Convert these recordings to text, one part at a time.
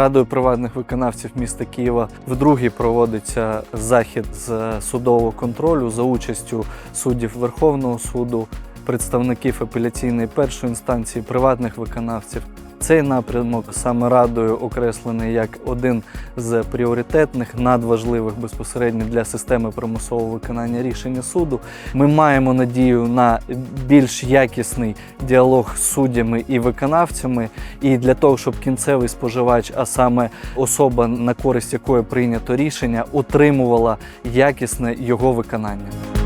Радою приватних виконавців міста Києва вдруге проводиться захід з судового контролю за участю суддів Верховного суду, представників апеляційної першої інстанції, приватних виконавців. Цей напрямок саме радою окреслений як один з пріоритетних, надважливих безпосередньо для системи примусового виконання рішення суду. Ми маємо надію на більш якісний діалог з суддями і виконавцями, і для того, щоб кінцевий споживач, а саме особа, на користь якої прийнято рішення, отримувала якісне його виконання.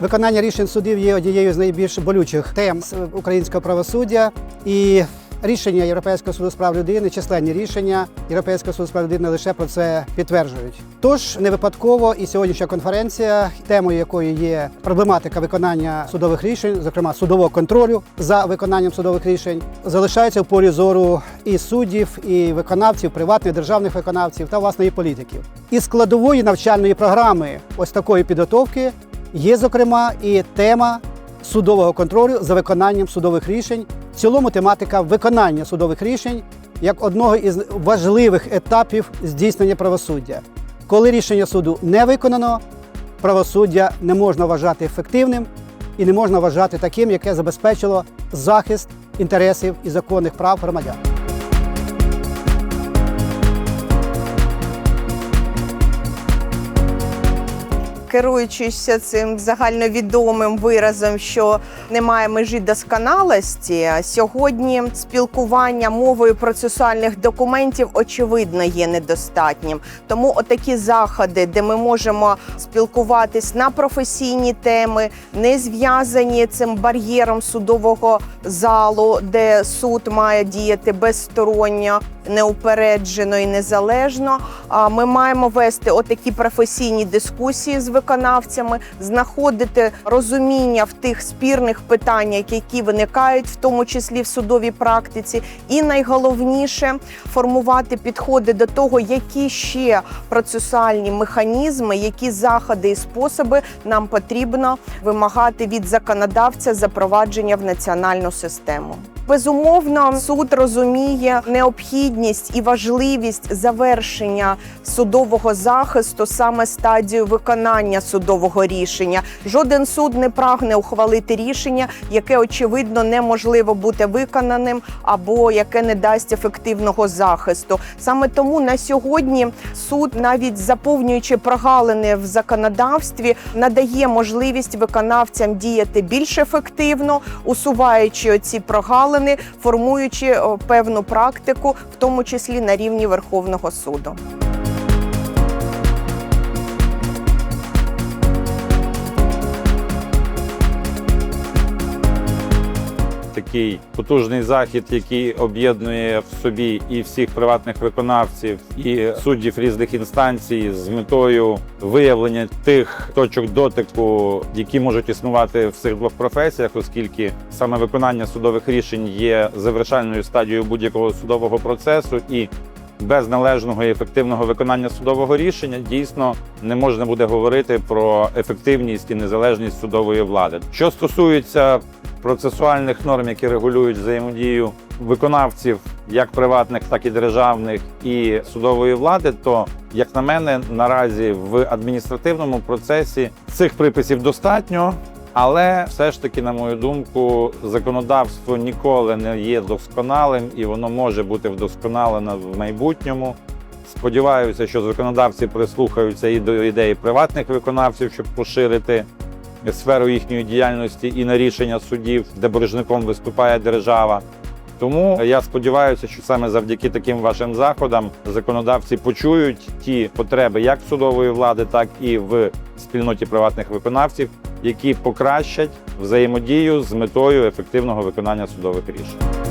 Виконання рішень судів є однією з найбільш болючих тем українського правосуддя. І рішення Європейського суду з прав людини, численні рішення Європейського суду з прав людини лише про це підтверджують. Тож не випадково і сьогоднішня конференція, темою якої є проблематика виконання судових рішень, зокрема судового контролю за виконанням судових рішень, залишається в полі зору і суддів, і виконавців, приватних державних виконавців та власне і політиків. І складової навчальної програми ось такої підготовки Є, зокрема, і тема судового контролю за виконанням судових рішень. В цілому тематика виконання судових рішень як одного із важливих етапів здійснення правосуддя. Коли рішення суду не виконано, правосуддя не можна вважати ефективним і не можна вважати таким, яке забезпечило захист інтересів і законних прав громадян. Керуючись цим загальновідомим виразом, що немає межі досконалості, сьогодні спілкування мовою процесуальних документів очевидно є недостатнім. Тому отакі заходи, де ми можемо спілкуватись на професійні теми, не зв'язані цим бар'єром судового залу, де суд має діяти безсторонньо, неупереджено і незалежно. А Ми маємо вести отакі професійні дискусії з виконавцями, знаходити розуміння в тих спірних питаннях, які виникають, в тому числі в судовій практиці, і найголовніше формувати підходи до того, які ще процесуальні механізми, які заходи і способи нам потрібно вимагати від законодавця запровадження в національну систему. Безумовно, суд розуміє необхідність і важливість завершення судового захисту саме стадію виконання судового рішення. Жоден суд не прагне ухвалити рішення, яке очевидно неможливо бути виконаним або яке не дасть ефективного захисту. Саме тому на сьогодні суд, навіть заповнюючи прогалини в законодавстві, надає можливість виконавцям діяти більш ефективно, усуваючи ці прогалини, формуючи певну практику, тому числі на рівні Верховного суду. Такий потужний захід, який об'єднує в собі і всіх приватних виконавців, і суддів різних інстанцій з метою виявлення тих точок дотику, які можуть існувати в цих двох професіях, оскільки саме виконання судових рішень є завершальною стадією будь-якого судового процесу і. Без належного і ефективного виконання судового рішення дійсно не можна буде говорити про ефективність і незалежність судової влади. Що стосується процесуальних норм, які регулюють взаємодію виконавців, як приватних, так і державних, і судової влади, то як на мене, наразі в адміністративному процесі цих приписів достатньо. Але все ж таки, на мою думку, законодавство ніколи не є досконалим і воно може бути вдосконалено в майбутньому. Сподіваюся, що законодавці прислухаються і до ідеї приватних виконавців, щоб поширити сферу їхньої діяльності і на рішення судів, де боржником виступає держава. Тому я сподіваюся, що саме завдяки таким вашим заходам законодавці почують ті потреби як судової влади, так і в спільноті приватних виконавців, які покращать взаємодію з метою ефективного виконання судових рішень.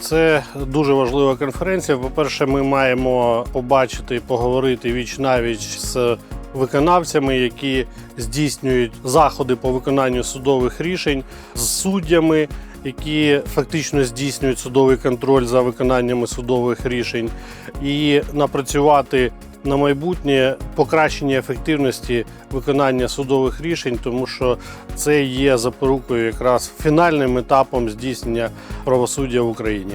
Це дуже важлива конференція. По-перше, ми маємо побачити, і поговорити віч навіч з виконавцями, які здійснюють заходи по виконанню судових рішень, з суддями, які фактично здійснюють судовий контроль за виконаннями судових рішень, і напрацювати на майбутнє покращення ефективності виконання судових рішень, тому що це є запорукою якраз фінальним етапом здійснення правосуддя в Україні.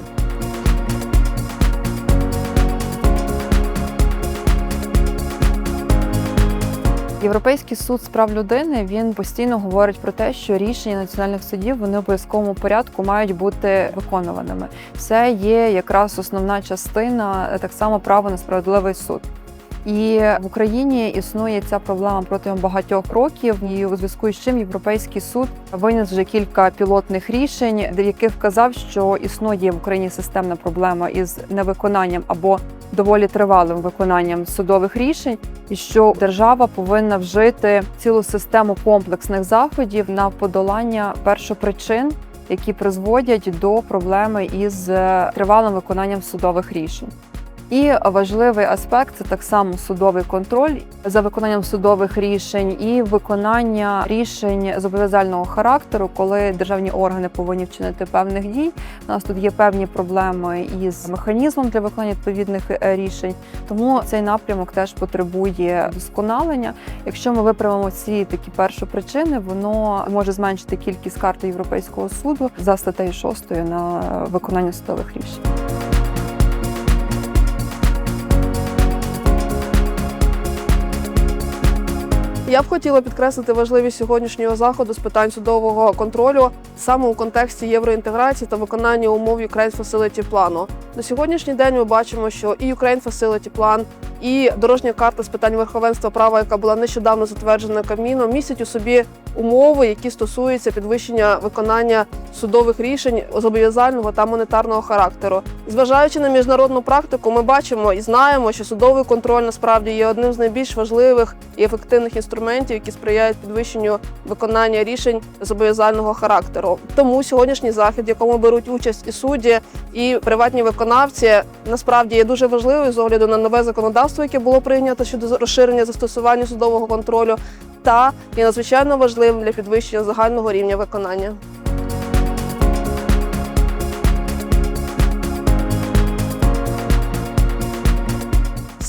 Європейський суд з прав людини він постійно говорить про те, що рішення національних судів вони в обов'язковому порядку мають бути виконуваними. Це є якраз основна частина е, так само право на справедливий суд. І в Україні існує ця проблема протягом багатьох років, і у зв'язку з чим європейський суд виніс вже кілька пілотних рішень, в яких вказав, що існує в Україні системна проблема із невиконанням або доволі тривалим виконанням судових рішень, і що держава повинна вжити цілу систему комплексних заходів на подолання першопричин, які призводять до проблеми із е, тривалим виконанням судових рішень. І важливий аспект це так само судовий контроль за виконанням судових рішень і виконання рішень зобов'язального характеру, коли державні органи повинні вчинити певних дій. У нас тут є певні проблеми із механізмом для виконання відповідних е, рішень. Тому цей напрямок теж потребує вдосконалення. Якщо ми виправимо ці такі перші причини, воно може зменшити кількість карт Європейського суду за статтею 6 на виконання судових рішень. Я б хотіла підкреслити важливість сьогоднішнього заходу з питань судового контролю саме у контексті євроінтеграції та виконання умов Ukraine Facility плану. На сьогоднішній день ми бачимо, що і Ukraine Facility план, і дорожня карта з питань верховенства права, яка була нещодавно затверджена Кабміном, містять у собі умови, які стосуються підвищення виконання судових рішень зобов'язального та монетарного характеру. Зважаючи на міжнародну практику, ми бачимо і знаємо, що судовий контроль насправді є одним з найбільш важливих і ефективних інструментів, які сприяють підвищенню виконання рішень зобов'язального характеру. Тому сьогоднішній захід, в якому беруть участь і судді, і приватні виконавці, насправді є дуже важливою з огляду на нове законодавство, яке було прийнято щодо розширення застосування судового контролю, та є надзвичайно важливим для підвищення загального рівня виконання.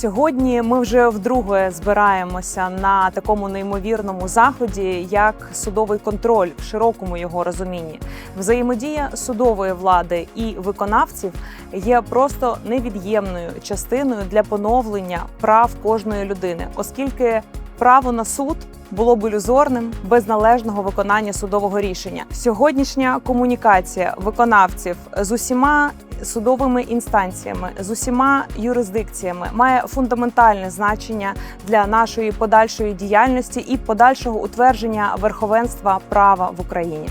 Сьогодні ми вже вдруге збираємося на такому неймовірному заході, як судовий контроль в широкому його розумінні. Взаємодія судової влади і виконавців є просто невід'ємною частиною для поновлення прав кожної людини, оскільки право на суд було б ілюзорним без належного виконання судового рішення. Сьогоднішня комунікація виконавців з усіма судовими інстанціями, з усіма юрисдикціями має фундаментальне значення для нашої подальшої діяльності і подальшого утвердження верховенства права в Україні.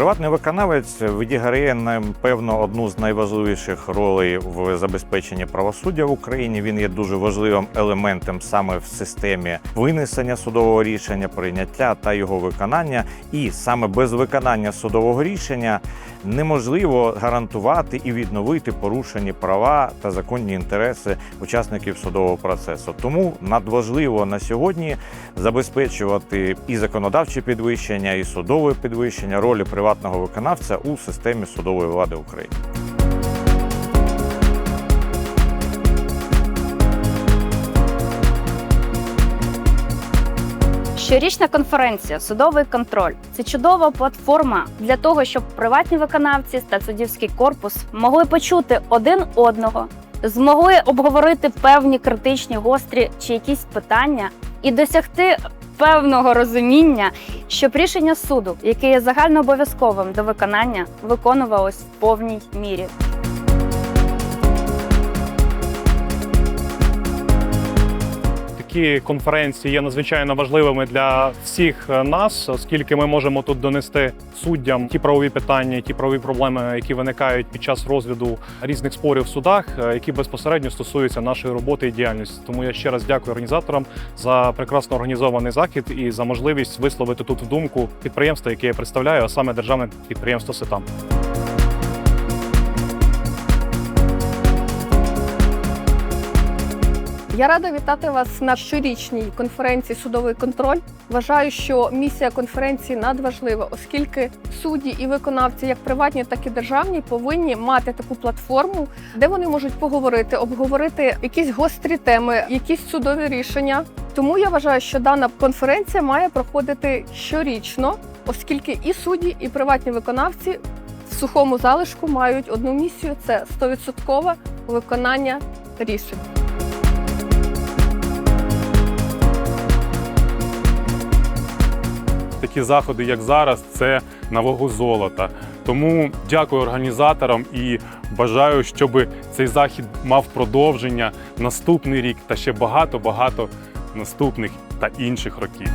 Приватний виконавець відіграє напевно одну з найважливіших ролей в забезпеченні правосуддя в Україні. Він є дуже важливим елементом саме в системі винесення судового рішення, прийняття та його виконання. І саме без виконання судового рішення неможливо гарантувати і відновити порушені права та законні інтереси учасників судового процесу. Тому надважливо на сьогодні забезпечувати і законодавчі підвищення, і судове підвищення ролі приватного виконавця у системі судової влади України. Щорічна конференція Судовий контроль це чудова платформа для того, щоб приватні виконавці та суддівський корпус могли почути один одного, змогли обговорити певні критичні, гострі чи якісь питання і досягти певного розуміння, щоб рішення суду, яке є загальнообов'язковим до виконання, виконувалось в повній мірі. Такі конференції є надзвичайно важливими для всіх е, нас, оскільки ми можемо тут донести суддям ті правові питання, ті правові проблеми, які виникають під час розгляду різних спорів в судах, е, які безпосередньо стосуються нашої роботи і діяльності. Тому я ще раз дякую організаторам за прекрасно організований захід і за можливість висловити тут думку підприємства, яке я представляю, а саме державне підприємство Сетам. Я рада вітати вас на щорічній конференції Судовий контроль. Вважаю, що місія конференції надважлива, оскільки судді і виконавці, як приватні, так і державні, повинні мати таку платформу, де вони можуть поговорити, обговорити якісь гострі теми, якісь судові рішення. Тому я вважаю, що дана конференція має проходити щорічно, оскільки і судді, і приватні виконавці в сухому залишку мають одну місію це 100% виконання рішень. Такі заходи, як зараз, це на вагу золота. Тому дякую організаторам і бажаю, щоб цей захід мав продовження наступний рік та ще багато багато наступних та інших років.